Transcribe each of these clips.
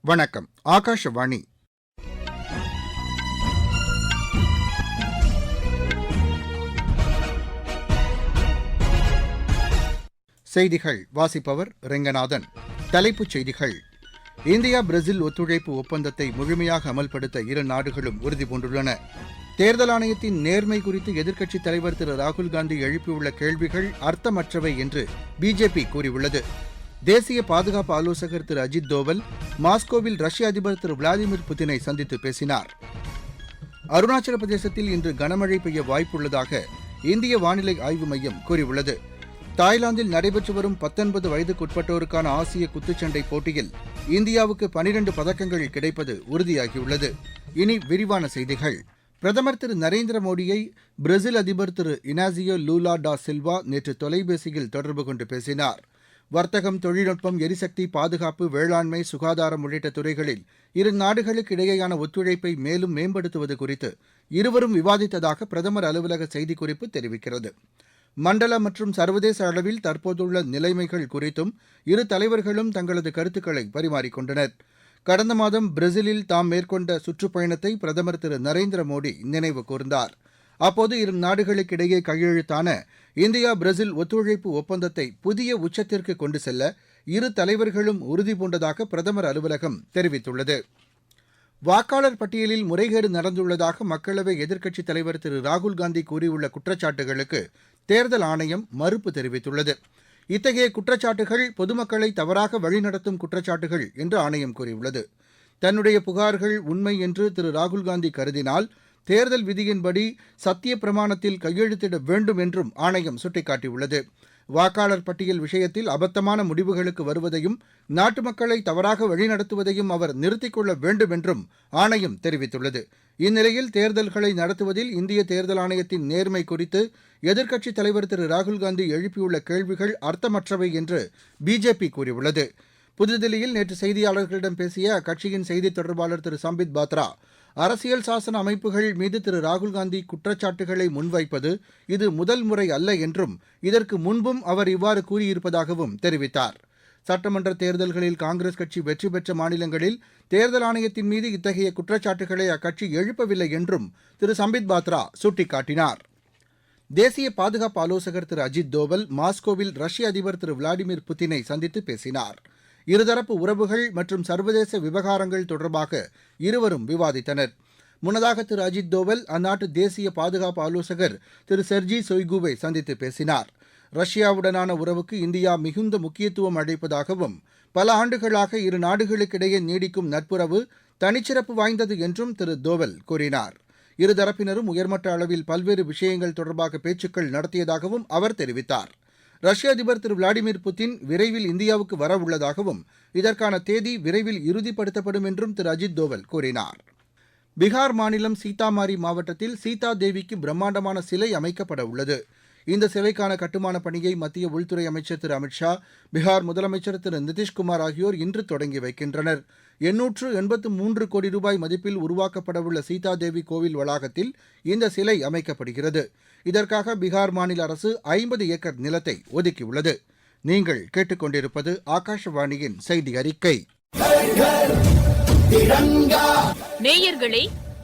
வணக்கம். ஆகாஷவாணி. செய்திகள். வாசிப்பவர் ரெங்கநாதன். தலைப்புச் செய்திகள். இந்தியா பிரேசில் ஒத்துழைப்பு ஒப்பந்தத்தை முழுமையாக அமல்படுத்த இரு நாடுகளும் உறுதிபூண்டுள்ளன தேர்தல் ஆணையத்தின் நேர்மை குறித்து எதிர்க்கட்சித் தலைவர் திரு ராகுல்காந்தி எழுப்பியுள்ள கேள்விகள் அர்த்தமற்றவை என்று பிஜேபி கூறியுள்ளது. தேசிய பாதுகாப்பு ஆலோசகர் திரு அஜித் தோவல் மாஸ்கோவில் ரஷ்ய அதிபர் திரு விளாடிமிர் புதினை சந்தித்து பேசினார். அருணாச்சல பிரதேசத்தில் இன்று கனமழை பெய்ய வாய்ப்புள்ளதாக இந்திய வானிலை ஆய்வு மையம் கூறியுள்ளது. தாய்லாந்தில் நடைபெற்று வரும் பத்தொன்பது வயதுக்குட்பட்டோருக்கான ஆசிய குத்துச்சண்டை போட்டியில் இந்தியாவுக்கு பனிரண்டு பதக்கங்கள் கிடைப்பது உறுதியாகியுள்ளது. இனி விரிவான செய்திகள். பிரதமர் திரு நரேந்திர மோடியை பிரேசில் அதிபர் திரு இனாசியோ லூலா டா சில்வா நேற்று தொலைபேசியில் தொடர்பு கொண்டு பேசினார். வர்த்தகம் தொழில்நுட்பம் எரிசக்தி பாதுகாப்பு வேளாண்மை சுகாதாரம் உள்ளிட்ட துறைகளில் இரு நாடுகளுக்கு இடையேயான ஒத்துழைப்பை மேலும் மேம்படுத்துவது குறித்து இருவரும் விவாதித்ததாக பிரதமர் அலுவலக செய்திக்குறிப்பு தெரிவிக்கிறது. மண்டல மற்றும் சர்வதேச அளவில் தற்போதுள்ள நிலைமைகள் குறித்தும் இரு தலைவர்களும் தங்களது கருத்துக்களை பரிமாறிக்கொண்டனர். கடந்த மாதம் பிரேசிலில் தாம் மேற்கொண்ட சுற்றுப்பயணத்தை பிரதமர் திரு நரேந்திர மோடி நினைவு கூர்ந்தார். அப்போது இரு நாடுகளுக்கிடையே கையெழுத்தான இந்தியா பிரேசில் ஒத்துழைப்பு ஒப்பந்தத்தை புதிய உச்சத்திற்கு கொண்டு செல்ல இரு தலைவர்களும் உறுதிபூண்டதாக பிரதமர் அலுவலகம் தெரிவித்துள்ளது. வாக்காளர் பட்டியலில் முறைகேடு நடந்துள்ளதாக மக்களவை எதிர்க்கட்சித் தலைவர் திரு. ராகுல்காந்தி கூறியுள்ள குற்றச்சாட்டுகளுக்கு தேர்தல் ஆணையம் மறுப்பு தெரிவித்துள்ளது. இத்தகைய குற்றச்சாட்டுகள் பொதுமக்களை தவறாக வழிநடத்தும் குற்றச்சாட்டுகள் என்று ஆணையம் கூறியுள்ளது. தன்னுடைய புகார்கள் உண்மை என்று திரு. ராகுல்காந்தி கருதினால் தேர்தல் விதியின்படி சத்திய பிரமாணத்தில் கையெழுத்திட வேண்டும் என்றும் ஆணையம் சுட்டிக்காட்டியுள்ளது. வாக்காளர் பட்டியல் விஷயத்தில் அபத்தமான முடிவுகளுக்கு வருவதையும் நாட்டு மக்களை தவறாக வழிநடத்துவதையும் அவர் நிறுத்திக் கொள்ள வேண்டும் என்றும் ஆணையம் தெரிவித்துள்ளது. இந்நிலையில் தேர்தல்களை நடத்துவதில் இந்திய தேர்தல் ஆணையத்தின் நேர்மை குறித்து எதிர்க்கட்சித் தலைவர் திரு. ராகுல்காந்தி எழுப்பியுள்ள கேள்விகள் அர்த்தமற்றவை என்று பிஜேபி கூறியுள்ளது. புதுதில்லியில் நேற்று செய்தியாளர்களிடம் பேசிய அக்கட்சியின் செய்தித் தொடர்பாளர் திரு. சம்பித் பாத்ரா அரசியல் சாசன அமைப்புகள் மீது திரு ராகுல்காந்தி குற்றச்சாட்டுகளை முன்வைப்பது இது முதல் முறை அல்ல என்றும் இதற்கு முன்பும் அவர் இவ்வாறு கூறியிருப்பதாகவும் தெரிவித்தார். சட்டமன்ற தேர்தல்களில் காங்கிரஸ் கட்சி வெற்றி பெற்ற மாநிலங்களில் தேர்தல் ஆணையத்தின் மீது இத்தகைய குற்றச்சாட்டுகளை அக்கட்சி எழுப்பவில்லை என்றும் திரு சம்பித் பாத்ரா சுட்டிக்காட்டினார். தேசிய பாதுகாப்பு ஆலோசகர் திரு அஜித் தோவல் மாஸ்கோவில் ரஷ்ய அதிபர் திரு விளாடிமிர் புதினை சந்தித்து பேசினார். இருதரப்பு உறவுகள் மற்றும் சர்வதேச விவகாரங்கள் தொடர்பாக இருவரும் விவாதித்தனர். முன்னதாக திரு. அஜித் தோவல் அந்நாட்டு தேசிய பாதுகாப்பு ஆலோசகர் திரு. செர்ஜி சொய்குவை சந்தித்து பேசினார். ரஷ்யாவுடனான உறவுக்கு இந்தியா மிகுந்த முக்கியத்துவம் அளிப்பதாகவும் பல ஆண்டுகளாக இரு நாடுகளுக்கிடையே நீடிக்கும் நட்புறவு தனிச்சிறப்பு வாய்ந்தது என்றும் திரு. தோவல் கூறினார். இருதரப்பினரும் உயர்மட்ட அளவில் பல்வேறு விஷயங்கள் தொடர்பாக பேச்சுக்கள் நடத்தியதாகவும் அவர் தெரிவித்தார். ரஷ்ய அதிபர் திரு விளாடிமிர் புட்டின் விரைவில் இந்தியாவுக்கு வர உள்ளதாகவும் இதற்கான தேதி விரைவில் இறுதிப்படுத்தப்படும் என்றும் திரு அஜித் தோவல் கூறினார். பீகார் மாநிலம் சீதாமாரி மாவட்டத்தில் சீதா தேவிக்கு பிரம்மாண்டமான சிலை அமைக்கப்பட உள்ளது. இந்த சிலைக்கான கட்டுமான பணியை மத்திய உள்துறை அமைச்சர் திரு அமித்ஷா பீகார் முதலமைச்சர் திரு நிதிஷ்குமார் ஆகியோர் இன்று தொடங்கி வைக்கின்றனர். எண்ணூற்று எண்பத்து மூன்று கோடி ரூபாய் மதிப்பில் உருவாக்கப்படவுள்ள சீதாதேவி கோவில் வளாகத்தில் இந்த சிலை அமைக்கப்படுகிறது. இதற்காக பீகார் மாநில அரசு ஐம்பது ஏக்கர் நிலத்தை ஒதுக்கியுள்ளது. நீங்கள் கேட்டுக்கொண்டிருப்பது ஆகாஷவாணியின் செய்தி அறிக்கை. நேயர்களே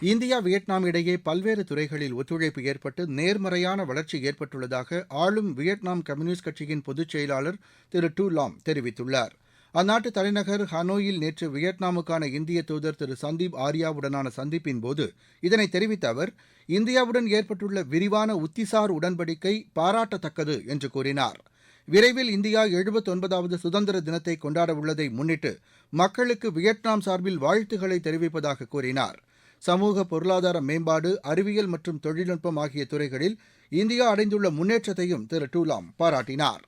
இந்தியா வியட்நாம் இடையே பல்வேறு துறைகளில் ஒத்துழைப்பு ஏற்பட்டு நேர்மறையான வளர்ச்சி ஏற்பட்டுள்ளதாக ஆளும் வியட்நாம் கம்யூனிஸ்ட் கட்சியின் பொதுச் செயலாளர் திரு டூ லாம் தெரிவித்துள்ளார். அந்நாட்டு தலைநகர் ஹனோயில் நேற்று வியட்நாமுக்கான இந்திய தூதர் திரு சந்தீப் ஆர்யாவுடனான சந்திப்பின் போது இதனை தெரிவித்த அவர் இந்தியாவுடன் ஏற்பட்டுள்ள விரிவான உத்திசார் உடன்படிக்கை பாராட்டத்தக்கது என்று கூறினார். விரைவில் இந்தியா எழுபத்தொன்பதாவது சுதந்திர தினத்தை கொண்டாடவுள்ளதை முன்னிட்டு மக்களுக்கு வியட்நாம் சார்பில் வாழ்த்துக்களை தெரிவிப்பதாக கூறினார். சமூக பொருளாதார மேம்பாடு அறிவியல் மற்றும் தொழில்நுட்பம் ஆகிய துறைகளில் இந்தியா அடைந்துள்ள முன்னேற்றத்தையும் திரு டூலாம் பாராட்டினார்.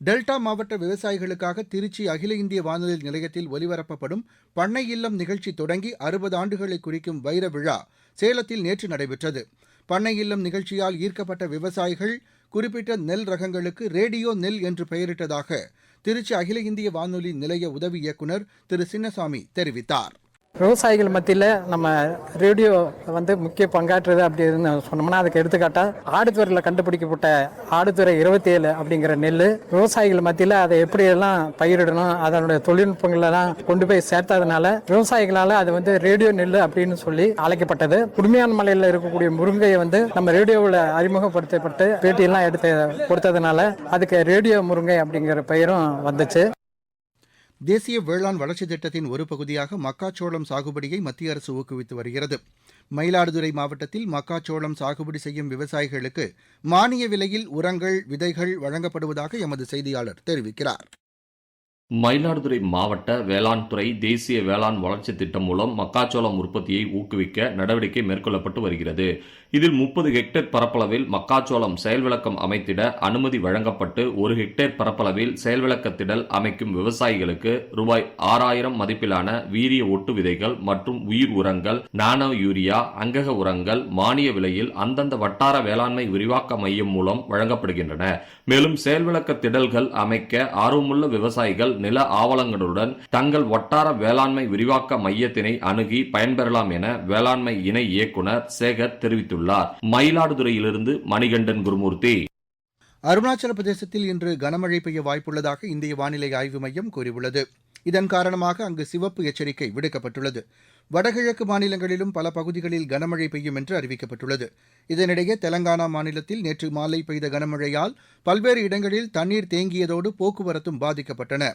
டெல்டா மாவட்ட விவசாயிகளுக்காக திருச்சி அகில இந்திய வானொலி நிலையத்தில் ஒலிபரப்பப்படும் பண்ணை இல்லம் நிகழ்ச்சி தொடங்கி அறுபது ஆண்டுகளை குறிக்கும் வைர விழா சேலத்தில் நேற்று நடைபெற்றது. பண்ணை இல்லம் நிகழ்ச்சியால் ஈர்க்கப்பட்ட விவசாயிகள் குறிப்பிட்ட நெல் ரகங்களுக்கு ரேடியோ நெல் என்று பெயரிட்டதாக திருச்சி அகில இந்திய வானொலி நிலைய உதவி இயக்குநர் திரு சின்னசாமி தெரிவித்தார். விவசாயிகள் மத்தியில் நம்ம ரேடியோ வந்து முக்கிய பங்காற்றுது அப்படின்னு சொன்னோம்னா அதுக்கு எடுத்துக்காட்டா ஆடுதுறையில் கண்டுபிடிக்கப்பட்ட ஆடுதுறை இருபத்தி ஏழு அப்படிங்கிற நெல் விவசாயிகள் மத்தியில் அதை எப்படியெல்லாம் பயிரிடணும் அதனுடைய தொழில்நுட்பங்களெல்லாம் கொண்டு போய் சேர்த்ததுனால விவசாயிகளால் அது வந்து ரேடியோ நெல் அப்படின்னு சொல்லி அழைக்கப்பட்டது. குடுமையான மலையில் இருக்கக்கூடிய முருங்கையை வந்து நம்ம ரேடியோவில் அறிமுகப்படுத்தப்பட்டு பேட்டியெல்லாம் எடுத்து கொடுத்ததுனால அதுக்கு ரேடியோ முருங்கை அப்படிங்கிற பெயரும் வந்துச்சு. தேசிய வேளாண் வளர்ச்சித் திட்டத்தின் ஒரு பகுதியாக மக்காச்சோளம் சாகுபடியை மத்திய அரசு ஊக்குவித்து வருகிறது. மயிலாடுதுறை மாவட்டத்தில் மக்காச்சோளம் சாகுபடி செய்யும் விவசாயிகளுக்கு மானிய விலையில் உரங்கள் விதைகள் வழங்கப்படுவதாக எமது செய்தியாளர் தெரிவிக்கிறார். மயிலாடுதுறை மாவட்ட வேளாண் துறை தேசிய வேளாண் வளர்ச்சி திட்டம் மூலம் மக்காச்சோளம் உற்பத்தியை ஊக்குவிக்க நடவடிக்கை மேற்கொள்ளப்பட்டு வருகிறது. இதில் முப்பது ஹெக்டேர் பரப்பளவில் மக்காச்சோளம் செயல்விளக்கம் அமைத்திட அனுமதி வழங்கப்பட்டு ஒரு ஹெக்டேர் பரப்பளவில் செயல்விளக்கத்திடல் அமைக்கும் விவசாயிகளுக்கு ரூபாய் ஆறாயிரம் மதிப்பிலான வீரிய ஒட்டு விதைகள் மற்றும் உயிர் உரங்கள் நானோ யூரியா அங்கக உரங்கள் மானிய விலையில் அந்தந்த வட்டார வேளாண்மை விரிவாக்க மையம் மூலம் வழங்கப்படுகின்றன. மேலும் செயல்விளக்க திடல்கள் அமைக்க ஆர்வமுள்ள விவசாயிகள் நில ஆவணங்களுடன் தங்கள் வட்டார வேளாண்மை விரிவாக்க மையத்தினை அணுகி பயன்பெறலாம் என வேளாண்மை இணை இயக்குனர் சேகர் தெரிவித்துள்ளார். தெரிவித்துள்ளார் மயிலாடுதுறையிலிருந்து மணிகண்டன் குருமூர்த்தி. அருணாச்சல பிரதேசத்தில் இன்று கனமழை பெய்ய வாய்ப்புள்ளதாக இந்திய வானிலை ஆய்வு மையம் கூறியுள்ளது. இதன் காரணமாக அங்கு சிவப்பு எச்சரிக்கை விடுக்கப்பட்டுள்ளது. வடகிழக்கு மாநிலங்களிலும் பல பகுதிகளில் கனமழை பெய்யும் என்று அறிவிக்கப்பட்டுள்ளது. இதனிடையே தெலங்கானா மாநிலத்தில் நேற்று மாலை பெய்த கனமழையால் பல்வேறு இடங்களில் தண்ணீர் தேங்கியதோடு போக்குவரத்தும் பாதிக்கப்பட்டன.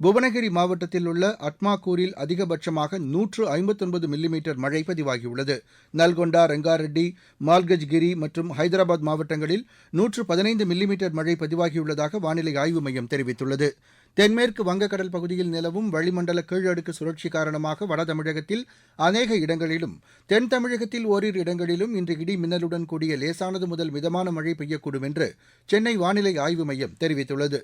புவனகிரி மாவட்டத்தில் உள்ள அட்மாக்கூரில் அதிகபட்சமாக நூற்று ஐம்பத்தொன்பது மில்லிமீட்டர் மழை பதிவாகியுள்ளது. நல்கொண்டா ரெங்காரெட்டி மால்கஜ்கிரி மற்றும் ஹைதராபாத் மாவட்டங்களில் நூற்று பதினைந்து மில்லிமீட்டர் மழை பதிவாகியுள்ளதாக வானிலை ஆய்வு மையம் தெரிவித்துள்ளது. தென்மேற்கு வங்கக்கடல் பகுதியில் நிலவும் வளிமண்டல கீழடுக்கு சுழற்சி காரணமாக வடதமிழகத்தில் அநேக இடங்களிலும் தென் தமிழகத்தில் ஓரிரு இடங்களிலும் இன்று இடி மின்னலுடன் கூடிய லேசானது முதல் மிதமான மழை பெய்யக்கூடும் என்று சென்னை வானிலை ஆய்வு மையம் தெரிவித்துள்ளது.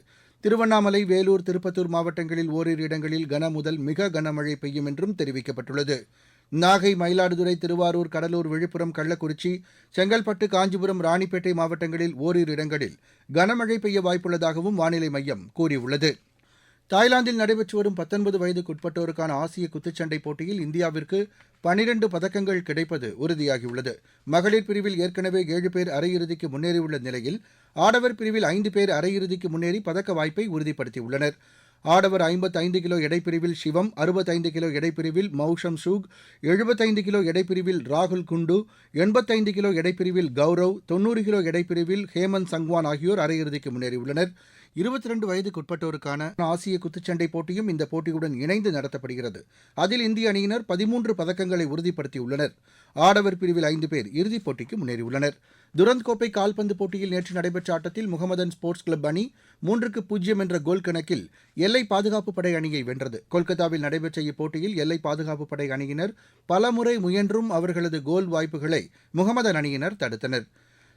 திருவண்ணாமலை வேலூர் திருப்பத்தூர் மாவட்டங்களில் ஓரிரு இடங்களில் கன முதல் மிக கனமழை பெய்யும் என்றும் தெரிவிக்கப்பட்டுள்ளது. நாகை மயிலாடுதுறை திருவாரூர் கடலூர் விழுப்புரம் கள்ளக்குறிச்சி செங்கல்பட்டு காஞ்சிபுரம் ராணிப்பேட்டை மாவட்டங்களில் ஓரிரு இடங்களில் கனமழை பெய்ய வாய்ப்புள்ளதாகவும் வானிலை மையம் கூறியுள்ளது. தாய்லாந்தில் நடைபெற்று வரும் பத்தொன்பது வயதுக்குட்பட்டோருக்கான ஆசிய குத்துச்சண்டை போட்டியில் இந்தியாவிற்கு பனிரெண்டு பதக்கங்கள் கிடைப்பது உறுதியாகியுள்ளது. மகளிர் பிரிவில் ஏற்கனவே ஏழு பேர் அரையிறுதிக்கு முன்னேறியுள்ள நிலையில் ஆடவர் பிரிவில் ஐந்து பேர் அரையிறுதிக்கு முன்னேறி பதக்க வாய்ப்பை உறுதிப்படுத்தியுள்ளனர். ஆடவர் ஐம்பத்தைந்து கிலோ எடைப்பிரிவில் சிவம் அறுபத்தைந்து கிலோ எடைப்பிரிவில் மௌஷம் சூக் எழுபத்தைந்து கிலோ எடைப்பிரிவில் ராகுல் குண்டு எண்பத்தைந்து கிலோ எடைப்பிரிவில் கௌரவ் தொண்ணூறு கிலோ எடைப்பிரிவில் ஹேமந்த் சங்வான் ஆகியோர் அரையிறுதிக்கு முன்னேறியுள்ளனர். இருபத்தி ரெண்டு வயதுக்குட்பட்டோருக்கான ஆசிய குத்துச்சண்டை போட்டியும் இந்த போட்டியுடன் இணைந்து நடத்தப்படுகிறது. அதில் இந்திய அணியினர் பதிமூன்று பதக்கங்களை உறுதிப்படுத்தியுள்ளனர். ஆடவர் பிரிவில் ஐந்து பேர் இறுதிப் போட்டிக்கு முன்னேறியுள்ளனர். துரந்த் கோப்பை கால்பந்து போட்டியில் நேற்று நடைபெற்ற ஆட்டத்தில் முகமதன் ஸ்போர்ட்ஸ் கிளப் அணி மூன்றுக்கு பூஜ்ஜியம் என்ற கோல் கணக்கில் எல்லை பாதுகாப்பு படை அணியை வென்றது. கொல்கத்தாவில் நடைபெற்ற இப்போட்டியில் எல்லை பாதுகாப்பு படை அணியினர் பலமுறை முயன்றும் அவர்களது கோல் வாய்ப்புகளை முகமதன் அணியினர் தடுத்தனர்.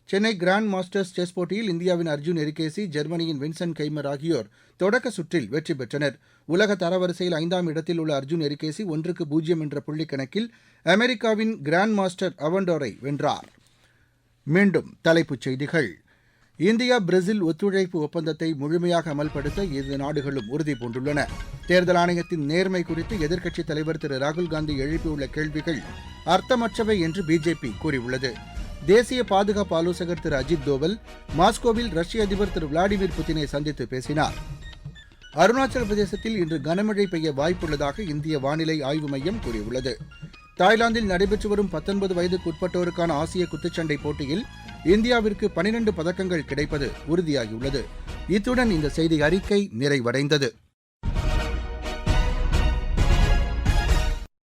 சென்னை கிராண்ட் மாஸ்டர்ஸ் செஸ் போட்டியில் இந்தியாவின் அர்ஜுன் எரிகேசி ஜெர்மனியின் வின்சென்ட் கைமர் ஆகியோர் தொடக்க சுற்றில் வெற்றி பெற்றனர். உலக தரவரிசையில் ஐந்தாம் இடத்தில் உள்ள அர்ஜுன் எரிகேசி ஒன்றுக்கு பூஜ்ஜியம் என்ற புள்ளிக் கணக்கில் அமெரிக்காவின் கிராண்ட் மாஸ்டர் அவண்டோரை வென்றார். மீண்டும் தலைப்புச் செய்திகள். இந்தியா பிரேசில் ஒத்துழைப்பு ஒப்பந்தத்தை முழுமையாக அமல்படுத்த இரு நாடுகளும் உறுதி பூண்டுள்ளன. தேர்தல் ஆணையத்தின் நேர்மை குறித்து எதிர்க்கட்சித் தலைவர் திரு ராகுல் காந்தி எழுப்பியுள்ள கேள்விகள் அர்த்தமற்றவை என்று பிஜேபி கூறியுள்ளது. தேசிய பாதுகாப்பு ஆலோசகர் திரு அஜித் தோவல் மாஸ்கோவில் ரஷ்ய அதிபர் திரு விளாடிமிர் புதினை சந்தித்து பேசினார். அருணாச்சல பிரதேசத்தில் இன்று கனமழை பெய்ய வாய்ப்புள்ளதாக இந்திய வானிலை ஆய்வு மையம் கூறியுள்ளது. தாய்லாந்தில் நடைபெற்று வரும் பத்தொன்பது வயதுக்குட்பட்டோருக்கான ஆசிய குத்துச்சண்டை போட்டியில் இந்தியாவிற்கு பனிரெண்டு பதக்கங்கள் கிடைப்பது உறுதியாகியுள்ளது. இத்துடன் இந்த செய்தி அறிக்கை நிறைவடைந்தது.